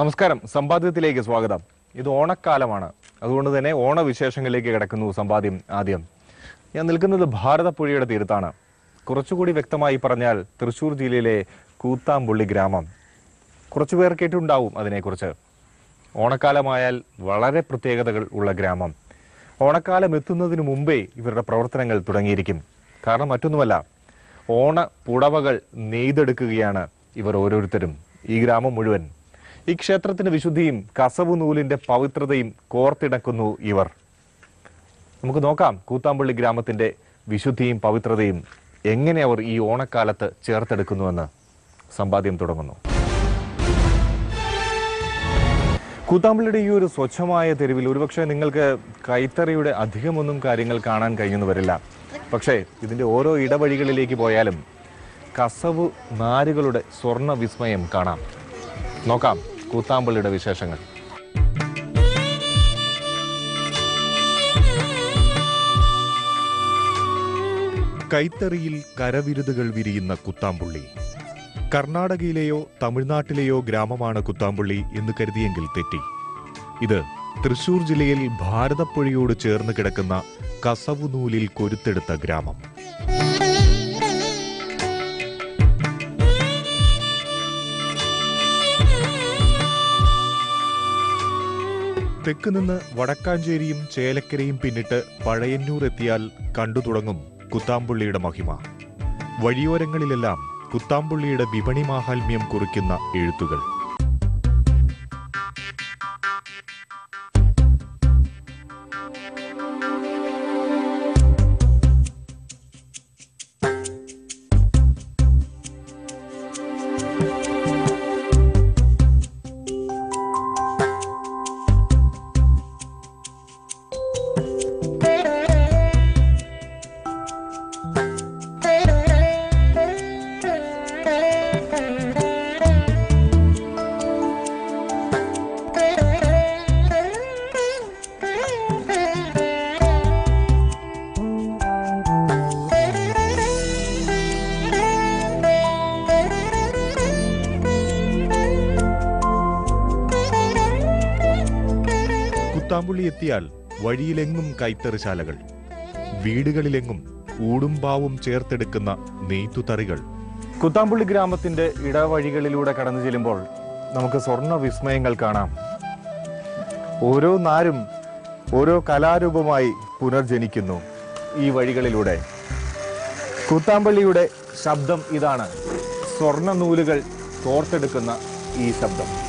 നമസ്കാരം. സമ്പാദ്യത്തിലേക്ക് സ്വാഗതം. ഇത് ഓണക്കാലമാണ്. അതുകൊണ്ട് തന്നെ ഓണവിശേഷങ്ങളിലേക്ക് കിടക്കുന്നു സമ്പാദ്യം ആദ്യം. ഞാൻ നിൽക്കുന്നത് ഭാരതപ്പുഴയുടെ തീരത്താണ്. കുറച്ചുകൂടി വ്യക്തമായി പറഞ്ഞാൽ തൃശ്ശൂർ ജില്ലയിലെ കൂത്താമ്പുള്ളി ഗ്രാമം. കുറച്ചു പേർ കേട്ടിട്ടുണ്ടാവും അതിനെക്കുറിച്ച്. ഓണക്കാലമായാൽ വളരെ പ്രത്യേകതകൾ ഉള്ള ഗ്രാമം. ഓണക്കാലം എത്തുന്നതിന് മുമ്പേ ഇവരുടെ പ്രവർത്തനങ്ങൾ തുടങ്ങിയിരിക്കും. കാരണം മറ്റൊന്നുമല്ല ഓണ പുടവകൾ നെയ്തെടുക്കുകയാണ് ഇവർ ഓരോരുത്തരും. ഈ ഗ്രാമം മുഴുവൻ. ഈ ക്ഷേത്രത്തിന്റെ വിശുദ്ധിയും കസവു നൂലിന്റെ പവിത്രതയും കോർത്തിണക്കുന്നു ഇവർ. നമുക്ക് നോക്കാം കൂത്താമ്പള്ളി ഗ്രാമത്തിന്റെ വിശുദ്ധിയും പവിത്രതയും എങ്ങനെ അവർ ഈ ഓണക്കാലത്ത് ചേർത്തെടുക്കുന്നുവെന്ന്. സമ്പാദ്യം തുടങ്ങുന്നു. കൂത്താമ്പള്ളിയുടെ ഈ ഒരു സ്വച്ഛമായ തെരുവിൽ ഒരുപക്ഷെ നിങ്ങൾക്ക് കൈത്തറിയുടെ അധികമൊന്നും കാര്യങ്ങൾ കാണാൻ കഴിഞ്ഞെന്ന് വരില്ല. പക്ഷേ ഇതിന്റെ ഓരോ ഇടവഴികളിലേക്ക് പോയാലും കസവു നാരുകളുടെ സ്വർണ വിസ്മയം കാണാം. നോക്കാം. കൂത്താമ്പള്ളിയുടെ വിശേഷങ്ങൾ. കൈത്തറിയിൽ കരവിരുതുകൾ വിരിയുന്ന കുത്താമ്പുള്ളി. കർണാടകയിലെയോ തമിഴ്നാട്ടിലെയോ ഗ്രാമമാണ് കുത്താമ്പുള്ളി എന്ന് കരുതിയെങ്കിൽ തെറ്റി. ഇത് തൃശൂർ ജില്ലയിൽ ഭാരതപ്പുഴയോട് ചേർന്ന് കിടക്കുന്ന കസവുനൂലിൽ കൊരുത്തെടുത്ത ഗ്രാമം. തെക്ക് നിന്ന് വടക്കാഞ്ചേരിയും ചേലക്കരയും പിന്നിട്ട് പഴയന്നൂർ എത്തിയാൽ കണ്ടു തുടങ്ങും കുത്താമ്പുള്ളിയുടെ മഹിമ. വഴിയോരങ്ങളിലെല്ലാം കുത്താമ്പുള്ളിയുടെ വിപണി മാഹാത്മ്യം കുറിക്കുന്ന എഴുത്തുകൾ. എത്തിയാൽ വഴിയിലെങ്ങും കൈത്തറിശാലകൾ വീടുകളിലെങ്ങും ഊടും പാവും ചേർത്തെടുക്കുന്ന നെയ്ത്തുതറികൾ. കുത്താമ്പുള്ളി ഗ്രാമത്തിന്റെ ഇടവഴികളിലൂടെ കടന്നു ചെല്ലുമ്പോൾ നമുക്ക് സ്വർണ വിസ്മയങ്ങൾ കാണാം. ഓരോ നാരും ഓരോ കലാരൂപമായി പുനർജനിക്കുന്നു ഈ വഴികളിലൂടെ. കൂത്താമ്പള്ളിയുടെ ശബ്ദം ഇതാണ്. സ്വർണ നൂലുകൾ തോർത്തെടുക്കുന്ന ഈ ശബ്ദം.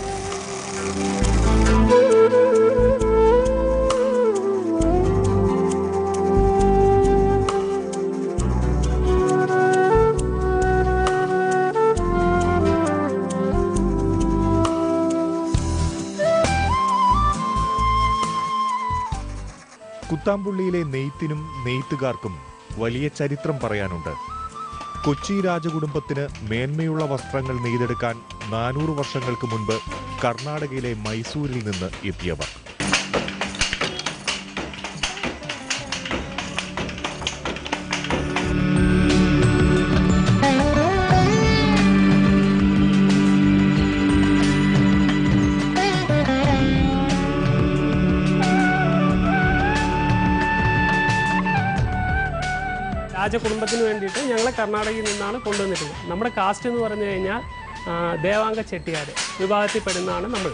കുത്താമ്പുള്ളിയിലെ നെയ്ത്തിനും നെയ്ത്തുകാർക്കും വലിയ ചരിത്രം പറയാനുണ്ട്. കൊച്ചി രാജകുടുംബത്തിന് മേന്മയുള്ള വസ്ത്രങ്ങൾ നെയ്തെടുക്കാൻ നാനൂറ് വർഷങ്ങൾക്ക് മുൻപ് കർണാടകയിലെ മൈസൂരിൽ നിന്ന് എത്തിയവർ. രാജകുടുംബത്തിന് വേണ്ടിയിട്ട് ഞങ്ങളെ കർണാടകയിൽ നിന്നാണ് കൊണ്ടുവന്നിട്ടുള്ളത്. നമ്മുടെ കാസ്റ്റ് എന്ന് പറഞ്ഞു കഴിഞ്ഞാൽ ദേവാംഗ ചെട്ടിയാർ വിഭാഗത്തിൽപ്പെടുന്നതാണ് നമ്മൾ.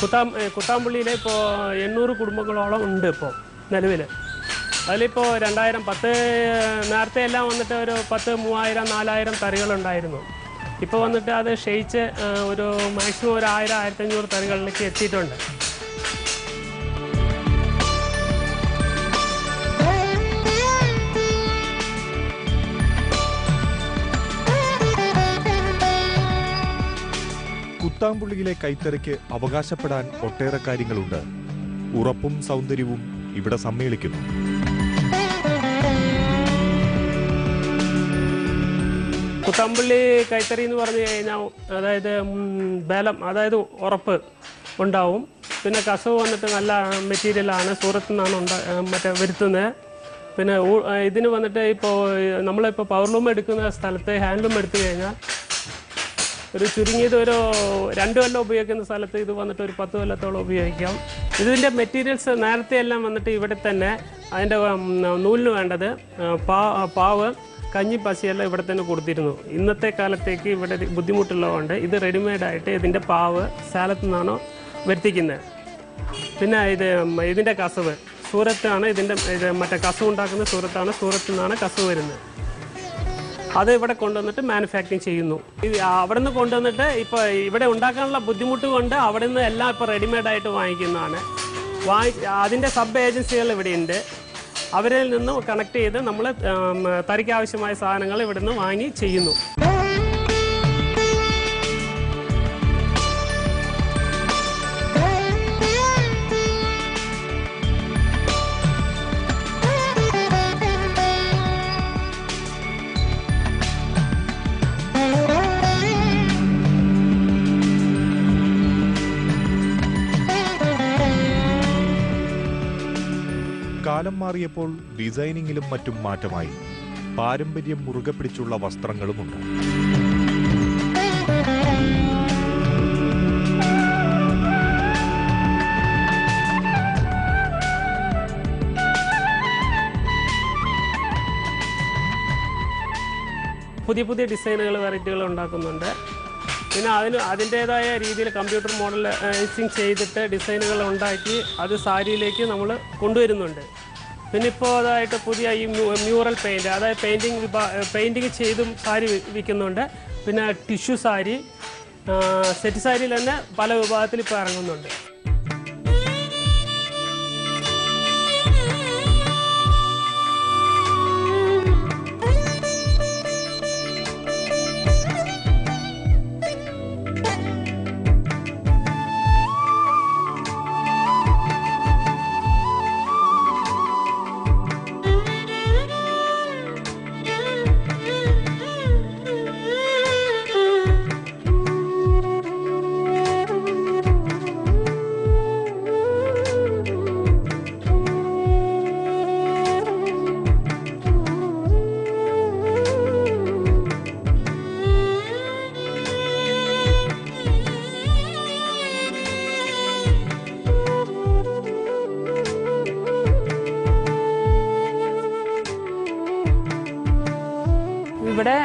കുത്താം കുത്താമ്പുള്ളിയിലെ ഇപ്പോൾ എണ്ണൂറ് കുടുംബങ്ങളോളം ഉണ്ട് ഇപ്പോൾ നിലവിൽ അതിലിപ്പോൾ രണ്ടായിരം പത്ത് നേരത്തെ എല്ലാം വന്നിട്ട് ഒരു പത്ത് മൂവായിരം നാലായിരം തറികളുണ്ടായിരുന്നു ഇപ്പോൾ വന്നിട്ട് അത് ക്ഷയിച്ച് ഒരു മാക്സിമം ഒരു ആയിരം ആയിരത്തഞ്ഞൂറ് തറികളിലേക്ക് എത്തിയിട്ടുണ്ട്. കുത്താമ്പുള്ളിയിലെ കൈത്തറിക്ക് അവകാശപ്പെടാൻ ഒട്ടേറെ കാര്യങ്ങളുണ്ട്. ഉറപ്പും സൗന്ദര്യവും ഇവിടെ സമ്മേളിക്കുന്നു. കുത്തമ്പള്ളി കൈത്തറി എന്ന് പറഞ്ഞു കഴിഞ്ഞാൽ അതായത് ബലം അതായത് ഉറപ്പ് ഉണ്ടാവും. പിന്നെ കസവ് വന്നിട്ട് നല്ല മെറ്റീരിയലാണ് സൂറത്തു നിന്നാണ് ഉണ്ടാ മറ്റേ വരുത്തുന്നത്. പിന്നെ ഇതിന് വന്നിട്ട് ഇപ്പോൾ നമ്മളിപ്പോൾ പവർലൂം എടുക്കുന്ന സ്ഥലത്ത് ഹാൻഡ്ലൂം എടുത്തു കഴിഞ്ഞാൽ ഒരു ചുരുങ്ങിയത് ഒരു രണ്ട് കൊല്ലം ഉപയോഗിക്കുന്ന സ്ഥലത്ത് ഇത് വന്നിട്ട് ഒരു പത്ത് കൊല്ലത്തോളം ഉപയോഗിക്കാം. ഇതിന്റെ മെറ്റീരിയൽസ് നേരത്തെ എല്ലാം വന്നിട്ട് ഇവിടെ തന്നെ അതിന്റെ നൂലിന് വേണ്ടത് പാ പാവ് കഞ്ഞി പശിയെല്ലാം ഇവിടെ തന്നെ കൊടുത്തിരുന്നു. ഇന്നത്തെ കാലത്തേക്ക് ഇവിടെ ബുദ്ധിമുട്ടുള്ളതുകൊണ്ട് ഇത് റെഡിമെയ്ഡായിട്ട് ഇതിന്റെ പാവ് സ്ഥലത്തു നിന്നാണോ വരുത്തിക്കുന്നത്. പിന്നെ ഇത് ഇതിന്റെ കസവ്. സൂറത്താണ് ഇതിന്റെ ഇത് മറ്റേ കസവ് ഉണ്ടാക്കുന്ന സൂറത്താണ്. സൂറത്തു നിന്നാണ് കസവ് വരുന്നത്. അത് ഇവിടെ കൊണ്ടുവന്നിട്ട് മാനുഫാക്ചറിങ് ചെയ്യുന്നു. അവിടെ നിന്ന് കൊണ്ടുവന്നിട്ട് ഇപ്പോൾ ഇവിടെ ഉണ്ടാക്കാനുള്ള ബുദ്ധിമുട്ട് കൊണ്ട് അവിടെ നിന്ന് എല്ലാം ഇപ്പോൾ റെഡിമെയ്ഡായിട്ട് വാങ്ങിക്കുന്നതാണ്. വാങ്ങി അതിന്റെ സബ് ഏജൻസികൾ ഇവിടെയുണ്ട്. അവരിൽ നിന്നും കണക്ട് ചെയ്ത് നമ്മൾ തരിക്കാവശ്യമായ സാധനങ്ങൾ ഇവിടെ നിന്ന് വാങ്ങി ചെയ്യുന്നു. കാലം മാറിയപ്പോൾ ഡിസൈനിങ്ങിലും മറ്റും മാറ്റമായി. പാരമ്പര്യം മുറുകെ പിടിച്ചുള്ള വസ്ത്രങ്ങളുമുണ്ട്. പുതിയ പുതിയ ഡിസൈനുകൾ വെറൈറ്റികൾ ഉണ്ടാക്കുന്നുണ്ട്. പിന്നെ അതിന് അതിന്റേതായ രീതിയിൽ കമ്പ്യൂട്ടർ മോഡലൈസിങ് ചെയ്തിട്ട് ഡിസൈനുകൾ ഉണ്ടാക്കി അത് സാരിയിലേക്ക് നമ്മൾ കൊണ്ടുവരുന്നുണ്ട്. പിന്നെ ഇപ്പോൾ അതായിട്ട് പുതിയ ഈ മ്യൂറൽ പെയിന്റ് അതായത് പെയിന്റിങ് വിഭാ പെയിന്റിങ് ചെയ്തും സാരി വിൽക്കുന്നുണ്ട്. പിന്നെ ടിഷ്യൂ സാരി സെറ്റ് സാരിയിൽ തന്നെ പല വിഭാഗത്തിൽ ഇപ്പോൾ ഇറങ്ങുന്നുണ്ട്.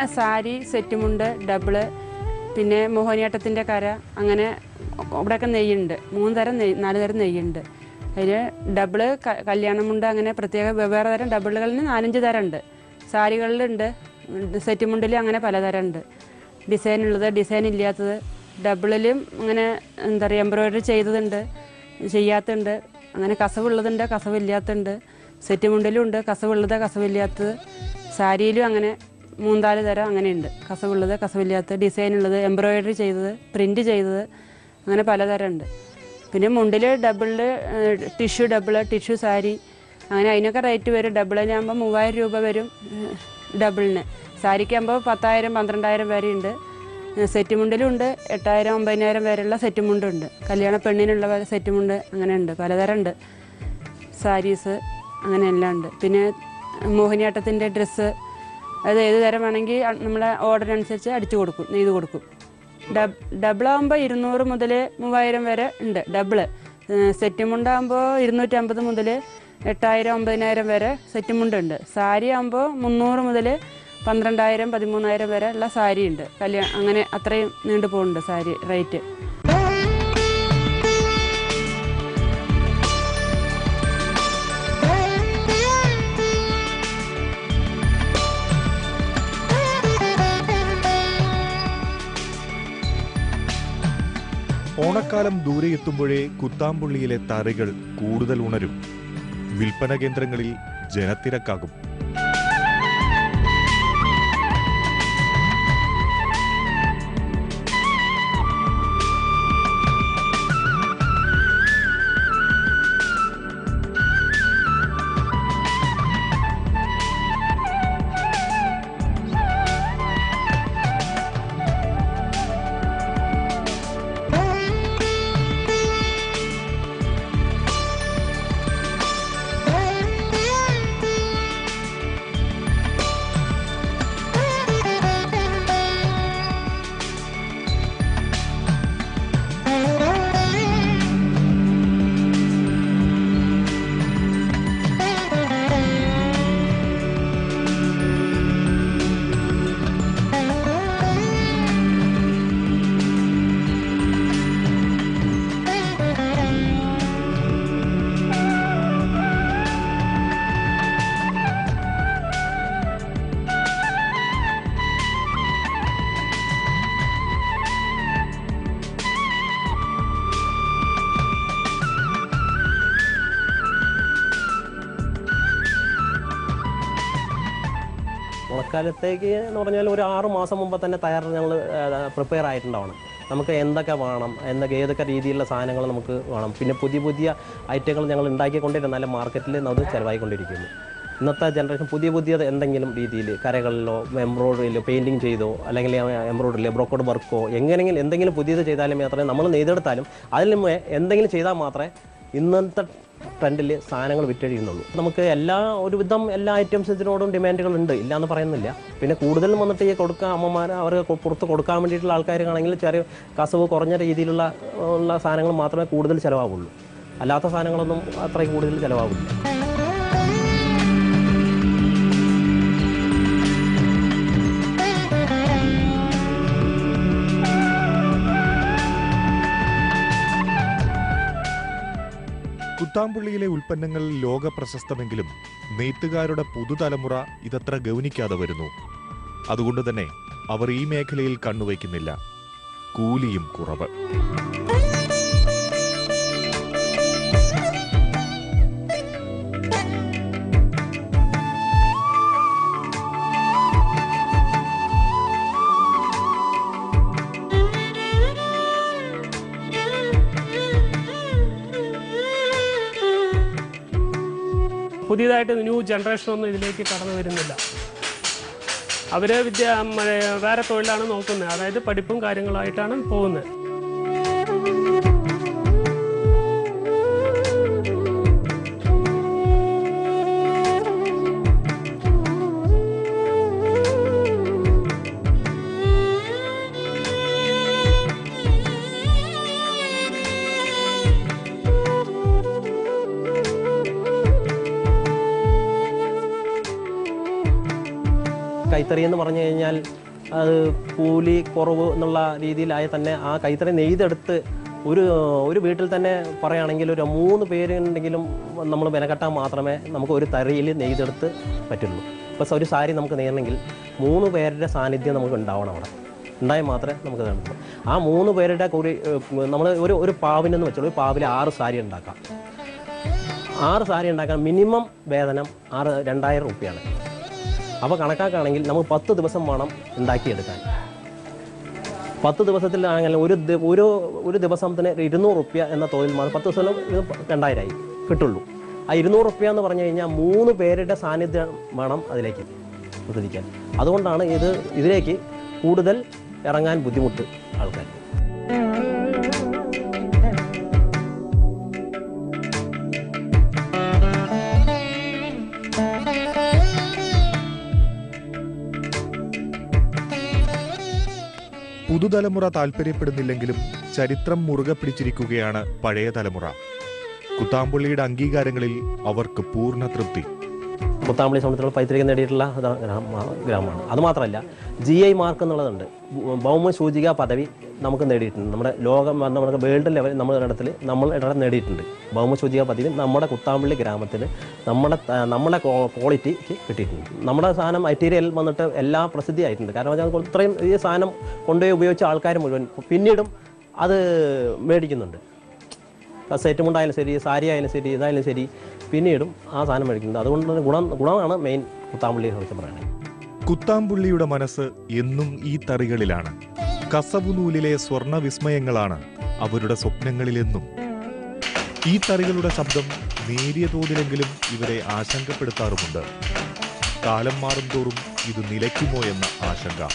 സാരി സെറ്റുമുണ്ട് ഡബിൾ പിന്നെ മോഹിനിയാട്ടത്തിന്റെ കര അങ്ങനെ ഇവിടെയൊക്കെ നെയ്യുണ്ട്. മൂന്ന് തരം നെയ്യ് നാല് തരം നെയ്യുണ്ട്. അതിൽ ഡബിൾ കല്യാണമുണ്ട് അങ്ങനെ പ്രത്യേക വെവ്വേറെ തരം ഡബിളുകളിന് നാലഞ്ച് തരം ഉണ്ട് സാരികളിലുണ്ട് സെറ്റ് സെറ്റുമുണ്ടിലും അങ്ങനെ പലതരം ഉണ്ട് ഡിസൈൻ ഉള്ളത് ഡിസൈൻ ഇല്ലാത്തത്. ഡബിളിലും അങ്ങനെ എന്താ പറയുക എംബ്രോയിഡറി ചെയ്തതുണ്ട് ചെയ്യാത്തുണ്ട്. അങ്ങനെ കസവുള്ളതുണ്ട് കസവില്ലാത്തുണ്ട്. സെറ്റ് മുണ്ടിലും ഉണ്ട് കസവുള്ളത് കസവില്ലാത്തത്. സാരിയിലും അങ്ങനെ മൂന്നാൽ തരം അങ്ങനെയുണ്ട്. കസവുള്ളത് കസവില്ലാത്ത ഡിസൈൻ ഉള്ളത് എംബ്രോയിഡറി ചെയ്തത് പ്രിന്റ് ചെയ്തത് അങ്ങനെ പലതരം ഉണ്ട് പിന്നെ മുണ്ടിൽ double tissue double tissue sari അങ്ങനെ അതിനൊക്കെ റേറ്റ് വരും. ഡബിളിനാകുമ്പോൾ മൂവായിരം രൂപ വരും ഡബിളിന്. സാരിക്കാകുമ്പോൾ പത്തായിരം പന്ത്രണ്ടായിരം വരെ ഉണ്ട് സെറ്റ് മുണ്ടിലും ഉണ്ട് എട്ടായിരം ഒമ്പതിനായിരം വരെയുള്ള സെറ്റ് മുണ്ടുണ്ട്. കല്യാണ പെണ്ണിനുള്ള സെറ്റ് മുണ്ട് അങ്ങനെ ഉണ്ട് പലതരം ഉണ്ട് സാരീസ് അങ്ങനെ എല്ലാം ഉണ്ട്. പിന്നെ മോഹിനിയാട്ടത്തിന്റെ ഡ്രസ്സ് അത് ഏത് തരം വേണമെങ്കിൽ നമ്മളെ അനുസരിച്ച് അടിച്ചു കൊടുക്കും നെയ്ത് കൊടുക്കും. ഡബ് ഡബിളാകുമ്പോൾ ഇരുന്നൂറ് മുതൽ മൂവായിരം വരെ ഉണ്ട് ഡബിൾ സെറ്റ് മുണ്ടാകുമ്പോൾ ഇരുന്നൂറ്റമ്പത് മുതൽ എട്ടായിരം ഒമ്പതിനായിരം വരെ സെറ്റ് മുണ്ടുണ്ട് സാരി ആകുമ്പോൾ മുന്നൂറ് മുതൽ പന്ത്രണ്ടായിരം പതിമൂന്നായിരം വരെ ഉള്ള സാരി ഉണ്ട്. കല്യാണം അങ്ങനെ അത്രയും നീണ്ടു പോകുന്നുണ്ട് സാരി റേറ്റ് ഓണക്കാലം ദൂരെ എത്തുമ്പോഴേ കുത്താമ്പുള്ളിയിലെ തറികൾ കൂടുതൽ ഉണരും. വിൽപ്പന കേന്ദ്രങ്ങളിൽ ജനത്തിരക്കാകും. ഓണക്കാലത്തേക്ക് എന്ന് പറഞ്ഞാൽ ഒരു ആറ് മാസം മുമ്പ് തന്നെ തയ്യാർ ഞങ്ങൾ പ്രിപ്പയർ ആയിട്ടുണ്ടാവണം. നമുക്ക് എന്തൊക്കെ വേണം എന്തൊക്കെ ഏതൊക്കെ രീതിയിലുള്ള സാധനങ്ങൾ നമുക്ക് വേണം. പിന്നെ പുതിയ പുതിയ ഐറ്റങ്ങൾ ഞങ്ങൾ ഉണ്ടാക്കിക്കൊണ്ടിരുന്നാലും മാർക്കറ്റിൽ അത് ചിലവായിക്കൊണ്ടിരിക്കുന്നു. ഇന്നത്തെ ജനറേഷൻ പുതിയ പുതിയ എന്തെങ്കിലും രീതിയിൽ കരകളിലോ എംബ്രോയിഡറിയിലോ പെയിന്റിങ് ചെയ്തോ അല്ലെങ്കിൽ എംബ്രോയിഡറിയിലോ ബ്രോക്കോഡ് വർക്കോ എങ്ങനെയെങ്കിലും എന്തെങ്കിലും പുതിയത് ചെയ്താലും മാത്രമേ നമ്മൾ നെയ്തെടുത്താലും അതിൽ എന്തെങ്കിലും ചെയ്താൽ മാത്രമേ ഇന്നത്തെ ട്രെൻഡിൽ സാധനങ്ങൾ വിറ്റഴിയുന്നുള്ളൂ. നമുക്ക് എല്ലാ ഒരുവിധം എല്ലാ ഐറ്റംസിനോടും ഡിമാൻഡുകൾ ഉണ്ട് ഇല്ല എന്ന് പറയുന്നില്ല. പിന്നെ കൂടുതലും വന്നിട്ട് ഈ കൊടുക്കാൻ അമ്മമാർ അവർ പുറത്ത് കൊടുക്കാൻ വേണ്ടിയിട്ടുള്ള ആൾക്കാരാണെങ്കിൽ ചെറിയ കസവ് കുറഞ്ഞ രീതിയിലുള്ള ഉള്ള സാധനങ്ങൾ മാത്രമേ കൂടുതൽ ചിലവാകുള്ളൂ. അല്ലാത്ത സാധനങ്ങളൊന്നും അത്രയും കൂടുതൽ ചിലവാകില്ല കുത്താമ്പുള്ളിയിലെ ഉൽപ്പന്നങ്ങൾ ലോക പ്രശസ്തമെങ്കിലും നെയ്ത്തുകാരുടെ പുതുതലമുറ ഇതത്ര ഗൗനിക്കാതെ വരുന്നു. അതുകൊണ്ട് തന്നെ അവർ ഈ മേഖലയിൽ കണ്ണുവയ്ക്കുന്നില്ല. കൂലിയും കുറവ്. പുതിയതായിട്ട് ന്യൂ ജനറേഷൻ ഒന്നും ഇതിലേക്ക് കടന്നു വരുന്നില്ല. അവർ വിദ്യ വേറെ തൊഴിലാണ് നോക്കുന്നത്. അതായത് പഠിപ്പും കാര്യങ്ങളായിട്ടാണ് പോകുന്നത്. കൈത്തറി എന്ന് പറഞ്ഞു കഴിഞ്ഞാൽ അത് കൂലി കുറവ് എന്നുള്ള രീതിയിലായ തന്നെ ആ കൈത്തറി നെയ്തെടുത്ത് ഒരു ഒരു വീട്ടിൽ തന്നെ പറയുകയാണെങ്കിൽ ഒരു മൂന്ന് പേരുണ്ടെങ്കിലും നമ്മൾ മെനക്കെട്ടാൽ മാത്രമേ നമുക്ക് ഒരു തറിയിൽ നെയ്തെടുത്ത് പറ്റുള്ളൂ. ഇപ്പോൾ ഒരു സാരി നമുക്ക് നെയ്യണമെങ്കിൽ മൂന്ന് പേരുടെ സാന്നിധ്യം നമുക്ക് ഉണ്ടാവണം അവിടെ. ഉണ്ടായാൽ മാത്രമേ നമുക്ക് നടക്കൂ ആ മൂന്ന് പേരുടെ കൂടി നമ്മൾ ഒരു ഒരു പാവിനെന്ന് വെച്ചോളൂ. ഒരു പാവിൽ ആറ് സാരി ഉണ്ടാക്കാം. ആറ് സാരി ഉണ്ടാക്കാൻ മിനിമം വേതനം ആറ് രണ്ടായിരം റുപ്യാണ്. അപ്പോൾ കണക്കാക്കുകയാണെങ്കിൽ നമുക്ക് പത്ത് ദിവസം വേണം ഉണ്ടാക്കിയെടുക്കാൻ. പത്ത് ദിവസത്തിൽ ആണെങ്കിൽ ഒരു ഒരു ഒരു ദിവസത്തിന് ഇരുന്നൂറ് റുപ്യ എന്ന തൊഴിൽ മാറി പത്ത് ദിവസം രണ്ടായിരമായി കിട്ടുള്ളൂ. ആ ഇരുന്നൂറ് റുപ്യ എന്ന് പറഞ്ഞു കഴിഞ്ഞാൽ മൂന്ന് പേരുടെ സാന്നിധ്യം വേണം അതിലേക്ക് പ്രതികരിക്കാൻ അതുകൊണ്ടാണ് ഇത് ഇതിലേക്ക് കൂടുതൽ ഇറങ്ങാൻ ബുദ്ധിമുട്ട് ആൾക്കാർ പുതുതലമുറ താല്പര്യപ്പെടുന്നില്ലെങ്കിലും ചരിത്രം മുറുകെ പിടിച്ചിരിക്കുകയാണ് പഴയ തലമുറ. കുത്താമ്പുള്ളിയുടെ അംഗീകാരങ്ങളിൽ അവർക്ക് പൂർണ തൃപ്തി. മുത്താമ്പളി സംബന്ധിച്ചുള്ള പൈതൃകം നേടിയിട്ടുള്ള ഗ്രാമമാണ്. അതുമാത്രമല്ല ജി ഐ മാർക്ക് എന്നുള്ളതുണ്ട്. ഭൗമ സൂചിക പദവി നമുക്ക് നേടിയിട്ടുണ്ട്. നമ്മുടെ ലോകം നമ്മുടെ വേൾഡ് ലെവൽ നമ്മുടെ ഇടത്തിൽ നമ്മൾ ഇടം നേടിയിട്ടുണ്ട്. ഭൗമ സൂചിക പദവി നമ്മുടെ കുത്താമ്പള്ളി ഗ്രാമത്തിൽ നമ്മുടെ നമ്മുടെ ക്വാളിറ്റിക്ക് കിട്ടിയിട്ടുണ്ട്. നമ്മുടെ സാധനം മെറ്റീരിയൽ വന്നിട്ട് എല്ലാം പ്രസിദ്ധിയായിട്ടുണ്ട്. കാരണം വെച്ചാൽ ഇത്രയും ഈ സാധനം കൊണ്ടുപോയി ഉപയോഗിച്ച ആൾക്കാർ മുഴുവൻ പിന്നീടും അത് മേടിക്കുന്നുണ്ട്. സെറ്റ് മുണ്ടായാലും ശരി സാരി ആയാലും ശരി ഇതായാലും ശരി പിന്നീടും ആ സാധനം മേടിക്കുന്നത് അതുകൊണ്ട് തന്നെ ഗുണം ഗുണമാണ് മെയിൻ കുത്താമ്പുള്ളിയെ കുറിച്ച് പറയുന്നത്. കുത്താമ്പുള്ളിയുടെ മനസ്സ് എന്നും ഈ തറികളിലാണ്. കസവുനൂലിലെ സ്വർണ വിസ്മയങ്ങളാണ് അവരുടെ സ്വപ്നങ്ങളിലെന്നും. ഈ തറികളുടെ ശബ്ദം നേരിയ തോതിലെങ്കിലും ഇവരെ ആശങ്കപ്പെടുത്താറുമുണ്ട്. കാലം മാറും തോറും ഇത് നിലയ്ക്കുമോ എന്ന ആശങ്ക.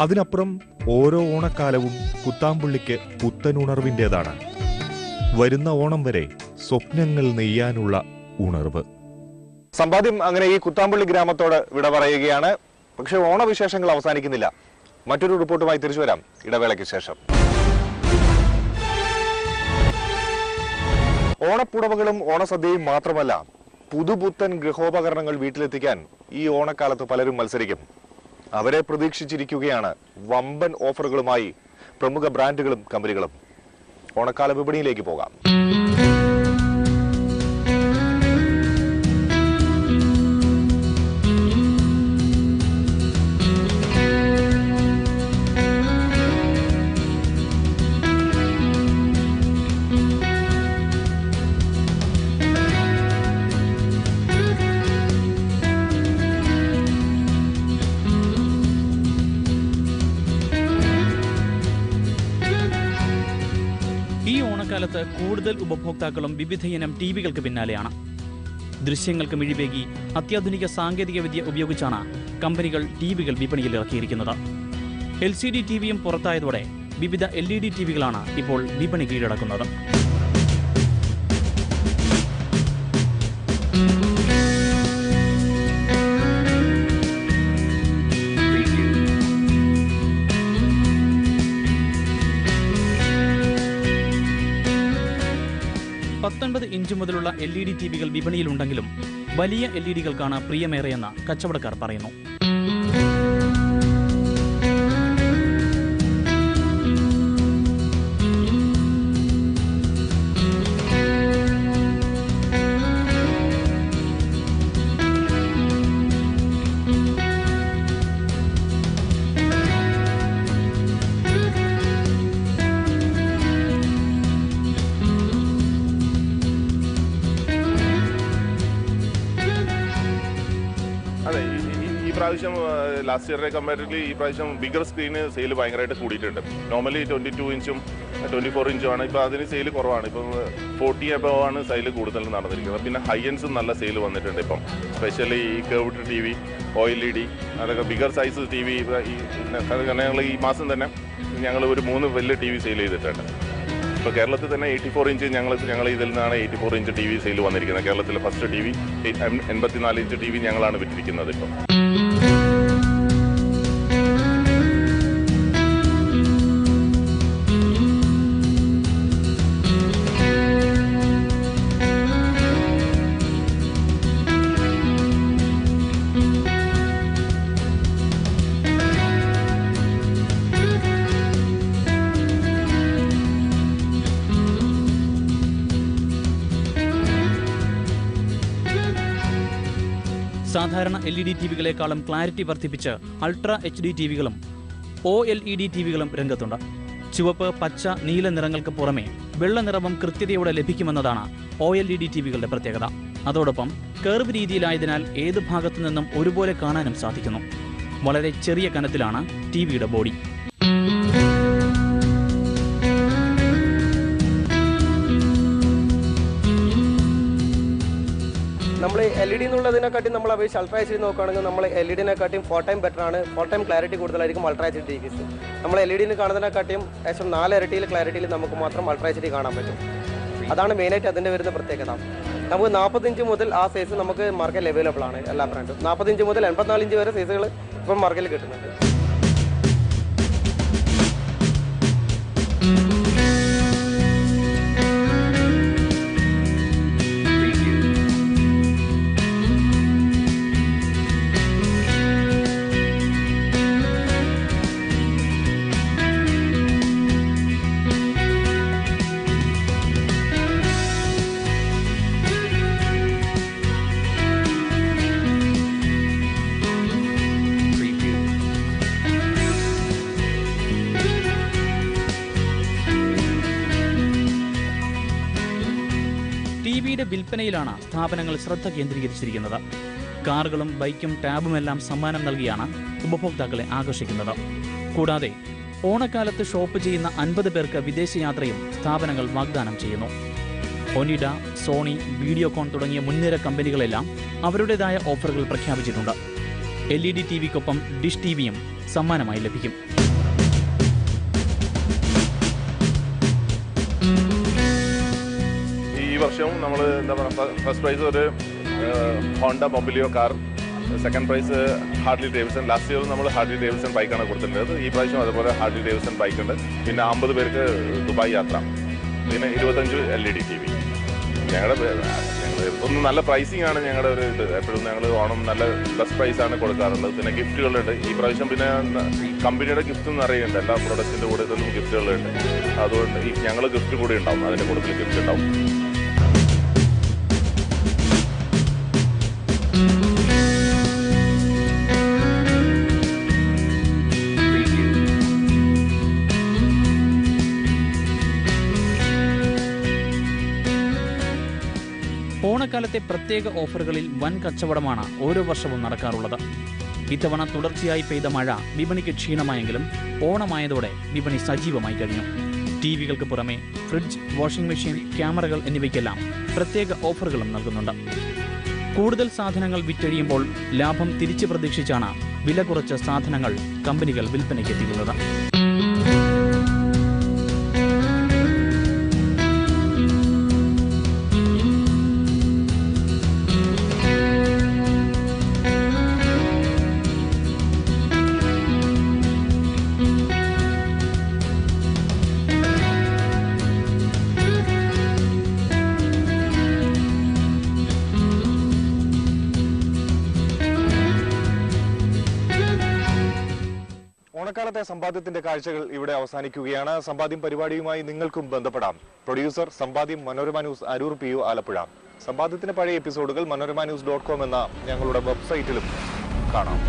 അതിനപ്പുറം ഓരോ ഓണക്കാലവും കുത്താമ്പുള്ളിക്ക് പുത്തനുണർവിന്റേതാണ്. വരുന്ന ഓണം വരെ സ്വപ്നങ്ങൾ നെയ്യാനുള്ള ഉണർവ്. സമ്പാദ്യം അങ്ങനെ ഈ കുത്താമ്പള്ളി ഗ്രാമത്തോട് വിട പറയുകയാണ്. പക്ഷെ ഓണവിശേഷങ്ങൾ അവസാനിക്കുന്നില്ല. മറ്റൊരു റിപ്പോർട്ടുമായി തിരിച്ചു വരാം. ഇടവേളയ്ക്ക് ശേഷം. ഓണപ്പുടവകളും ഓണസദ്യയും മാത്രമല്ല പുതുപുത്തൻ ഗൃഹോപകരണങ്ങൾ വീട്ടിലെത്തിക്കാൻ ഈ ഓണക്കാലത്ത് പലരും മത്സരിക്കും. അവരെ പ്രതീക്ഷിച്ചിരിക്കുകയാണ് വമ്പൻ ഓഫറുകളുമായി പ്രമുഖ ബ്രാൻഡുകളും കമ്പനികളും. ഓണക്കാല വിപണിയിലേക്ക് പോകാം. ഓണക്കാലത്ത് കൂടുതൽ ഉപഭോക്താക്കളും വിവിധയിനം ടി വികൾക്ക് പിന്നാലെയാണ്. ദൃശ്യങ്ങൾക്ക് മിഴിവേകി അത്യാധുനിക സാങ്കേതികവിദ്യ ഉപയോഗിച്ചാണ് കമ്പനികൾ ടി വികൾ വിപണിയിൽ ഇറക്കിയിരിക്കുന്നത്. എൽ സി ഡി ടി വിയും പുറത്തായതോടെ വിവിധ എൽ ഇ ഡി ടി വികളാണ് ഇപ്പോൾ വിപണി കീഴടക്കുന്നത്. പത്തൊൻപത് ഇഞ്ച് മുതലുള്ള എൽ ഇ ഡി ടി വികൾ വിപണിയിലുണ്ടെങ്കിലും വലിയ എൽ ഇ ഡികൾക്കാണ് പ്രിയമേറെയെന്ന് കച്ചവടക്കാർ പറയുന്നു. ലാസ്റ്റ് ഇയറിനെ കമ്പാരിറ്റീവ്ലി ഈ പ്രാവശ്യം ബിഗർ സ്ക്രീന് സെയിൽ ഭയങ്കരമായിട്ട് കൂടിയിട്ടുണ്ട്. നോർമലി ട്വന്റി ടു ഇഞ്ചും ട്വന്റി ഫോർ ഇഞ്ചും ആണ്. ഇപ്പോൾ അതിന് സെയിൽ കുറവാണ്. ഇപ്പം ഫോർട്ടി എബോ ആണ് സെയിൽ കൂടുതൽ നടന്നിരിക്കുന്നത്. പിന്നെ ഹൈ എൻസും നല്ല സെയിൽ വന്നിട്ടുണ്ട് ഇപ്പം. സ്പെഷ്യലി ഈ covid T V L E D അതൊക്കെ ബിഗർ സൈസ് ടി വി ഈ ഞങ്ങൾ ഈ മാസം തന്നെ ഞങ്ങൾ ഒരു മൂന്ന് വലിയ ടി വി സെയിൽ ചെയ്തിട്ടുണ്ട്. ഇപ്പോൾ കേരളത്തിൽ തന്നെ എയ്റ്റി ഫോർ ഇഞ്ച് ഞങ്ങൾ ഞങ്ങൾ ഇതിൽ നിന്നാണ് eighty four inch T V sale വന്നിരിക്കുന്നത്. കേരളത്തിലെ ഫസ്റ്റ് ടി വി എൺപത്തിനാല് ഇഞ്ച് ടി വി ഞങ്ങളാണ് വിറ്റിരിക്കുന്നത് ഇപ്പം. സാധാരണ എൽ ഇ ഡി ടി വികളെക്കാളും ക്ലാരിറ്റി വർദ്ധിപ്പിച്ച് ultra H D T വികളും O L E D T വികളും രംഗത്തുണ്ട്. ചുവപ്പ് പച്ച നീല നിറങ്ങൾക്ക് പുറമെ വെള്ള നിറവും കൃത്യതയോടെ ലഭിക്കുമെന്നതാണ് O L E D T വികളുടെ പ്രത്യേകത. അതോടൊപ്പം കർവ് രീതിയിലായതിനാൽ ഏത് ഭാഗത്തു നിന്നും ഒരുപോലെ കാണാനും സാധിക്കുന്നു. വളരെ ചെറിയ കനത്തിലാണ് ടി വിയുടെ ബോഡി നമ്മൾ എൽ ഇ ഡി എന്നുള്ളതിനെക്കാട്ടി നമ്മൾ അപേക്ഷിച്ച് അൾട്രാ എച്ച് ഡി നോക്കുകയാണെങ്കിൽ നമ്മൾ എൽ ഇ ഡിനെക്കാട്ടിയും ഫോർ ടൈം ബെറ്റർ ആണ്. ഫോർ ടൈം ക്ലാരിറ്റി കൂടുതലായിരിക്കും അൾട്രാ എച്ച് ഡി നമ്മൾ എൽ ഇ ഡിന് കാണുന്നതിനെക്കാട്ടിയും ഏകദേശം നാല് ഇരട്ടിയിൽ ക്ലാരിറ്റിയിൽ നമുക്ക് മാത്രം അൾട്രാ എച്ച് ഡി കാണാൻ പറ്റും. അതാണ് മെയിനായിട്ട് അതിന്റെ വരുന്ന പ്രത്യേകത. നമുക്ക് നാൽപ്പത്തഞ്ച് മുതൽ ആ സൈസ് നമുക്ക് മാർക്കറ്റിൽ അവൈലബിൾ ആണ് എല്ലാ ബ്രാൻഡും നാൽപ്പത്തഞ്ച് മുതൽ എൺപത്തിനാല് ഇഞ്ച് വരെ സൈസുകൾ ഇപ്പം മാർക്കറ്റിൽ കിട്ടുന്നുണ്ട്. വിൽപ്പനയിലാണ് സ്ഥാപനങ്ങൾ ശ്രദ്ധ കേന്ദ്രീകരിച്ചിരിക്കുന്നത്. കാറുകളും ബൈക്കും ടാബുമെല്ലാം സമ്മാനം നൽകിയാണ് ഉപഭോക്താക്കളെ ആകർഷിക്കുന്നത്. കൂടാതെ ഓണക്കാലത്ത് ഷോപ്പ് ചെയ്യുന്ന അൻപത് പേർക്ക് വിദേശയാത്രയും സ്ഥാപനങ്ങൾ വാഗ്ദാനം ചെയ്യുന്നു. ഒനിഡ സോണി വീഡിയോകോൺ തുടങ്ങിയ മുൻനിര കമ്പനികളെല്ലാം അവരുടേതായ ഓഫറുകൾ പ്രഖ്യാപിച്ചിട്ടുണ്ട്. എൽ ഇ ഡി ടി വിക്കൊപ്പം ഡിഷ് ടി വിയും സമ്മാനമായി ലഭിക്കും. വർഷവും നമ്മൾ എന്താ പറയുക ഫസ്റ്റ് പ്രൈസ് ഒരു Honda Mobilio car. Second prize hardly Davidson last year നമ്മൾ ഹാർഡ്ലി ഡേവിസൺ ബൈക്കാണ് കൊടുത്തിട്ടുള്ളത്. ഈ പ്രാവശ്യം അതുപോലെ ഹാർഡ്ലി ഡേവിസൺ ബൈക്ക് ഉണ്ട്. പിന്നെ അമ്പത് പേർക്ക് ദുബായ് യാത്ര. പിന്നെ ഇരുപത്തഞ്ച് L E D T V ഞങ്ങളുടെ ഒന്ന് നല്ല പ്രൈസിംഗ് ആണ് ഞങ്ങളുടെ ഒരു ഇത്. എപ്പോഴും ഞങ്ങൾ ഓണം നല്ല ബെസ്റ്റ് പ്രൈസ് ആണ് കൊടുക്കാറുള്ളത്. പിന്നെ ഗിഫ്റ്റുകളുണ്ട് ഈ പ്രാവശ്യം പിന്നെ കമ്പനിയുടെ എന്ന് അറിയുന്നുണ്ട് എല്ലാ പ്രൊഡക്റ്റിന്റെ കൂടെ ഗിഫ്റ്റുകളുണ്ട് അതുകൊണ്ട് ഞങ്ങൾ ഗിഫ്റ്റ് കൂടി ഉണ്ടാവും. അതിന്റെ കൂടുതൽ ഗിഫ്റ്റ് ഉണ്ടാവും. ഓണക്കാലത്തെ പ്രത്യേക ഓഫറുകളിൽ വൻ കച്ചവടമാണ് ഓരോ വർഷവും നടക്കാറുള്ളത്. ഇത്തവണ തുടർച്ചയായി പെയ്ത മഴ വിപണിക്ക് ക്ഷീണമായെങ്കിലും ഓണമായതോടെ വിപണി സജീവമായി കഴിഞ്ഞു. ടി വികൾക്ക് പുറമെ ഫ്രിഡ്ജ് വാഷിംഗ് മെഷീൻ ക്യാമറകൾ എന്നിവയ്ക്കെല്ലാം പ്രത്യേക ഓഫറുകളും നൽകുന്നുണ്ട്. കൂടുതൽ സാധനങ്ങൾ വിറ്റഴിയുമ്പോൾ ലാഭം തിരിച്ചു പ്രതീക്ഷിച്ചാണ് വില കുറച്ച സാധനങ്ങൾ കമ്പനികൾ വിൽപ്പനയ്ക്ക് ഓണക്കാലത്തെ സമ്പാദ്യത്തിന്റെ കാഴ്ചകൾ ഇവിടെ അവസാനിക്കുകയാണ്. സമ്പാദ്യം പരിപാടിയുമായി നിങ്ങൾക്കും ബന്ധപ്പെടാം. Producer Sampadyam Manorama news Aroor P U Alappuzha. സമ്പാദ്യത്തിന്റെ പഴയ എപ്പിസോഡുകൾ മനോരമ ന്യൂസ് ഡോട്ട് കോം എന്ന ഞങ്ങളുടെ വെബ്സൈറ്റിലും കാണാം.